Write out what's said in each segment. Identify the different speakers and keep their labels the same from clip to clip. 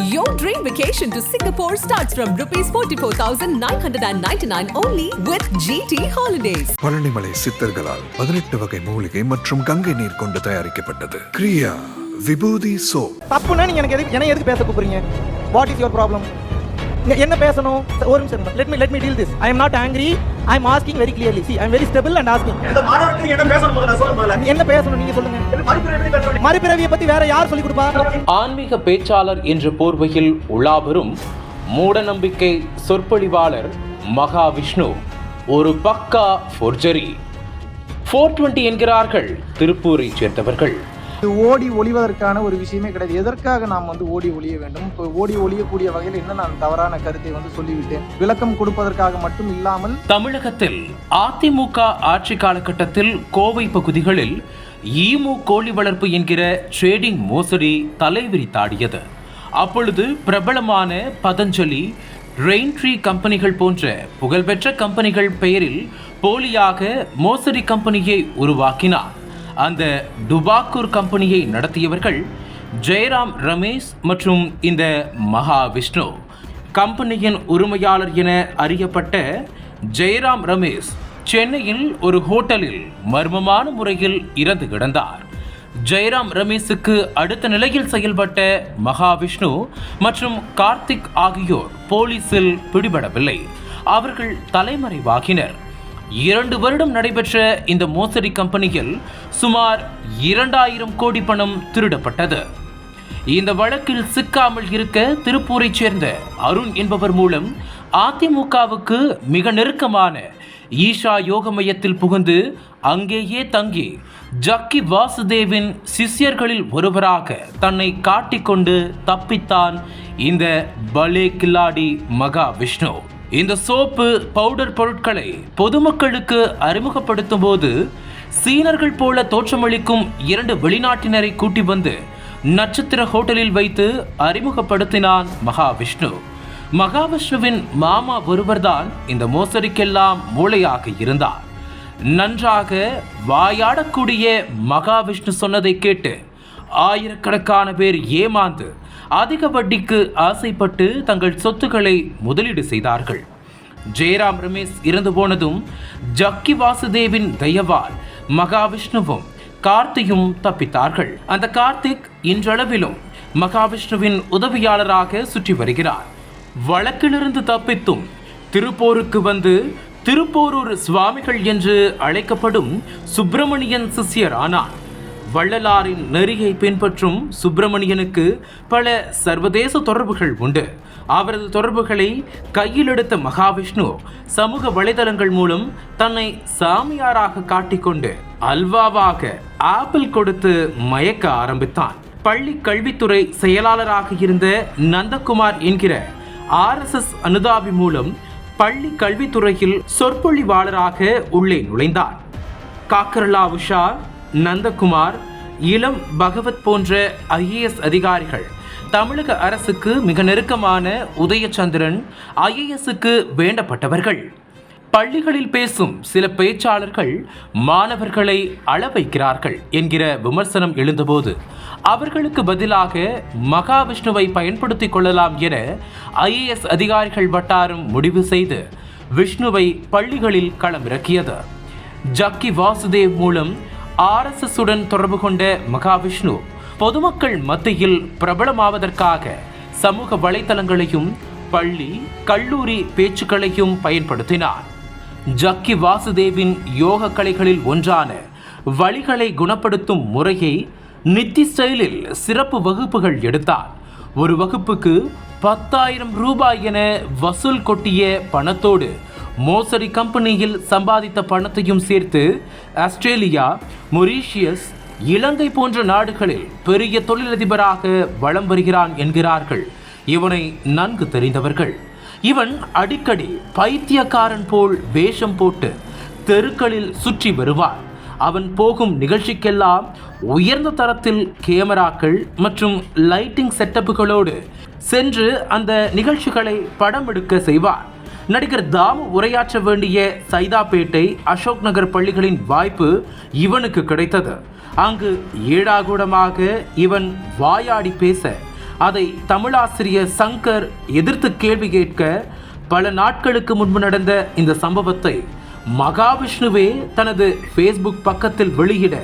Speaker 1: Your dream vacation to Singapore starts from rupees 44,999 only with GT Holidays.
Speaker 2: Palanimalai சித்தர்களால் பதினெட்டு வகை மூலிகை மற்றும் கங்கை நீர் கொண்டு தயாரிக்கப்பட்டது. கிரியா விபூதி சோப்.
Speaker 3: தப்புன்னா நீங்க எனக்கு எதுக்கு என்ன எதுக்கு பேச கூப்பிடுறீங்க? வாட் இஸ் யுவர் ப்ராப்ளம் என்ன பேசணும்? ஒரு நிமிஷம் let me let me deal this I am not angry I am asking very clearly see I am very stable and asking
Speaker 4: என்ன பேசணும் முதல்ல? சொல்லுங்க முதல்ல.
Speaker 3: என்ன பேசணும்? நீங்க சொல்லுங்க? மறுபிறவியை பத்தி வேற யார் சொல்லி கொடுப்பா?
Speaker 5: ஆன்மீக பேச்சாளர் என்ற போர்வையில் உலாவரும் மூடநம்பிக்கை சொற்பொழிவாளர் மகாவிஷ்ணு. ஒரு பக்கா ஃபோர்ஜரி ஃபோர் டுவெண்ட்டி என்கிறார்கள் திருப்பூரைச் சேர்ந்தவர்கள்.
Speaker 6: இது ஓடி ஒளிவதற்கான ஒரு விஷயமே கிடையாது. எதற்காக நாம் வந்து ஓடி ஒளிய வேண்டும்? இப்போ ஓடி ஒளியக்கூடிய வகையில் என்ன நான் தவறான கருத்தை வந்து சொல்லிவிட்டேன்? விளக்கம் கொடுப்பதற்காக மட்டும் இல்லாமல்
Speaker 5: தமிழகத்தில் அதிமுக ஆட்சி காலகட்டத்தில் கோவை பகுதிகளில் ஈமு கோழி வளர்ப்பு என்கிற ட்ரேடிங் மோசடி தலைவிரித்தாடியது அப்பொழுது பிரபலமான பதஞ்சலி ரெயின்ட்ரீ கம்பெனிகள் போன்ற புகழ்பெற்ற கம்பெனிகள் பெயரில் போலியாக மோசடி கம்பெனியை உருவாக்கினார். அந்த டுபாக்கூர் கம்பெனியை நடத்தியவர்கள் ஜெயராம் ரமேஷ் மற்றும் இந்த மகாவிஷ்ணு. கம்பெனியின் உரிமையாளர் என அறியப்பட்ட ஜெயராம் ரமேஷ் சென்னையில் ஒரு ஹோட்டலில் மர்மமான முறையில் இறந்து கிடந்தார். ஜெயராம் ரமேஷுக்கு அடுத்த நிலையில் செயல்பட்ட மகாவிஷ்ணு மற்றும் கார்த்திக் ஆகியோர் போலீசில் பிடிபடவில்லை. அவர்கள் தலைமறைவாகினர். இரண்டு வருடம் நடைபெற்ற இந்த மோசடி கம்பெனியில் சுமார் இரண்டாயிரம் கோடி பணம் திருடப்பட்டது. இந்த வழக்கில் சிக்காமல் இருக்க திருப்பூரைச் சேர்ந்த அருண் என்பவர் மூலம் அதிமுகவுக்கு மிக நெருக்கமான ஈஷா யோக மையத்தில் புகுந்து அங்கேயே தங்கி ஜக்கி வாசுதேவின் சிஷ்யர்களில் ஒருவராக தன்னை காட்டிக்கொண்டு தப்பித்தான் இந்த பலே கில்லாடி மகா விஷ்ணு இந்த சோப்பு பவுடர் பொருட்களை பொதுமக்களுக்கு அறிமுகப்படுத்தும் போது சீனர்கள் போல தோற்றமளிக்கும் இரண்டு வெளிநாட்டினரை கூட்டி வந்து நட்சத்திர ஹோட்டலில் வைத்து அறிமுகப்படுத்தினான் மகாவிஷ்ணு. மகாவிஷ்ணுவின் மாமா ஒருவர்தான் இந்த மோசடிக்கெல்லாம் மூளையாக இருந்தார். நன்றாக வாயாடக்கூடிய மகாவிஷ்ணு சொன்னதை கேட்டு ஆயிரக்கணக்கான பேர் ஏமாந்து அதிக வட்டிக்கு ஆசைப்பட்டு தங்கள் சொத்துக்களை முதலீடு செய்தார்கள். ஜெயராம் ரமேஷ் இறந்து போனதும் ஜக்கி வாசுதேவின் தயவால் மகாவிஷ்ணுவும் கார்த்தியும் தப்பித்தார்கள். அந்த கார்த்திக் இன்றளவிலும் மகாவிஷ்ணுவின் உதவியாளராக சுற்றி வருகிறார். வழக்கிலிருந்து தப்பித்தும் திருப்போருக்கு வந்து திருப்போரூர் சுவாமிகள் என்று அழைக்கப்படும் சுப்பிரமணியன் சிஷ்யர் ஆனார் வள்ளலாரின் நெறியை பின்பற்றும் சுப்பிரமணியனுக்கு பல சர்வதேச தொடர்புகள் உண்டு. அவரது தொடர்புகளை கையில் எடுத்த மகாவிஷ்ணு சமூக வலைதளங்கள் மூலம் தன்னை சாமியாராக காட்டிக்கொண்டு அல்வாவாக ஆப்பிள் கொடுத்து மயக்க ஆரம்பித்தான். பள்ளி கல்வித்துறை செயலாளராக இருந்த நந்தகுமார் என்கிற ஆர்எஸ்எஸ் அனுதாபி மூலம் பள்ளி கல்வித்துறையில் சொற்பொழிவாளராக உள்ளே நுழைந்தார். காக்கரலா உஷா நந்தகுமார் இளம் பகவத் போன்ற ஐஏஎஸ் அதிகாரிகள் தமிழக அரசுக்கு மிக நெருக்கமான உதயச்சந்திரன் ஐஏஎஸ்க்கு வேண்டப்பட்டவர்கள். பள்ளிகளில் பேசும் சில பேச்சாளர்கள் மாணவர்களை அள வைக்கிறார்கள் என்கிற விமர்சனம் எழுந்தபோது அவர்களுக்கு பதிலாக மகாவிஷ்ணுவை பயன்படுத்திக் கொள்ளலாம் என ஐஏஎஸ் அதிகாரிகள் வட்டாரம் முடிவு செய்து விஷ்ணுவை பள்ளிகளில் களமிறக்கியது. ஜக்கி வாசுதேவ் மூலம் ஆர்எஸ்எஸ் உடன் தொடர்பு கொண்ட மகாவிஷ்ணு பொதுமக்கள் மத்தியில் பிரபலமாவதற்காக சமூக வலைதளங்களையும் பள்ளி கல்லூரி பேச்சுக்களையும் பயன்படுத்தினார். ஜக்கி வாசுதேவின் யோக கலைகளில் ஒன்றான வழிகளை குணப்படுத்தும் முறையை நித்தி ஸ்டைலில் சிறப்பு வகுப்புகள் எடுத்தார். ஒரு வகுப்புக்கு பத்தாயிரம் ரூபாய் என வசூல் கொட்டிய பணத்தோடு மோசடி கம்பெனியில் சம்பாதித்த பணத்தையும் சேர்த்து ஆஸ்திரேலியா மொரீஷியஸ் இலங்கை போன்ற நாடுகளில் பெரிய தொழிலதிபராக வலம் வருகிறான் என்கிறார்கள். இவனை நன்கு தெரிந்தவர்கள். இவன் அடிக்கடி பைத்தியக்காரன் போல் வேஷம் போட்டு தெருக்களில் சுற்றி வருவான். அவன் போகும் நிகழ்ச்சிக்கெல்லாம் உயர்ந்த தரத்தில் கேமராக்கள் மற்றும் லைட்டிங் செட்டப்புகளோடு சென்று அந்த நிகழ்ச்சிகளை படம் எடுக்க செய்வார் நடிகர் தாமு உரையாற்ற வேண்டிய சைதாப்பேட்டை அசோக் நகர் பள்ளிகளின் வாய்ப்பு இவனுக்கு கிடைத்தது. அங்கு ஏடாகூடமாக இவன் வாயாடி பேச அதை தமிழாசிரியர் சங்கர் எதிர்த்து கேள்வி கேட்க பல நாட்களுக்கு முன்பு நடந்த இந்த சம்பவத்தை மகாவிஷ்ணுவே தனது ஃபேஸ்புக் பக்கத்தில் வெளியிட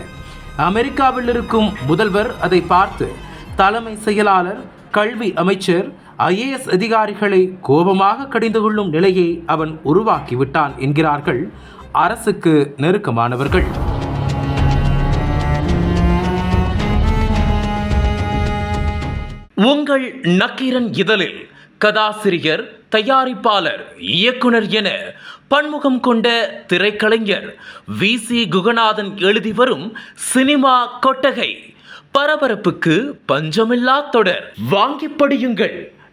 Speaker 5: அமெரிக்காவில் இருக்கும் முதல்வர் அதை பார்த்து தலைமை செயலாளர் கல்வி அமைச்சர் ஐஏஎஸ் அதிகாரிகளை கோபமாக கடிந்து கொள்ளும் நிலையை அவன் உருவாக்கிவிட்டான் என்கிறார்கள் அரசுக்கு நெருக்கமானவர்கள். உங்கள் நக்கீரன் இதழில் கதாசிரியர் தயாரிப்பாளர் இயக்குனர் என பன்முகம் கொண்ட திரைக்கலைஞர் வி. சி. குகநாதன் எழுதி வரும் சினிமா கொட்டகை பரபரப்புக்கு பஞ்சமில்லா தொடர். வாங்கி படியுங்கள்.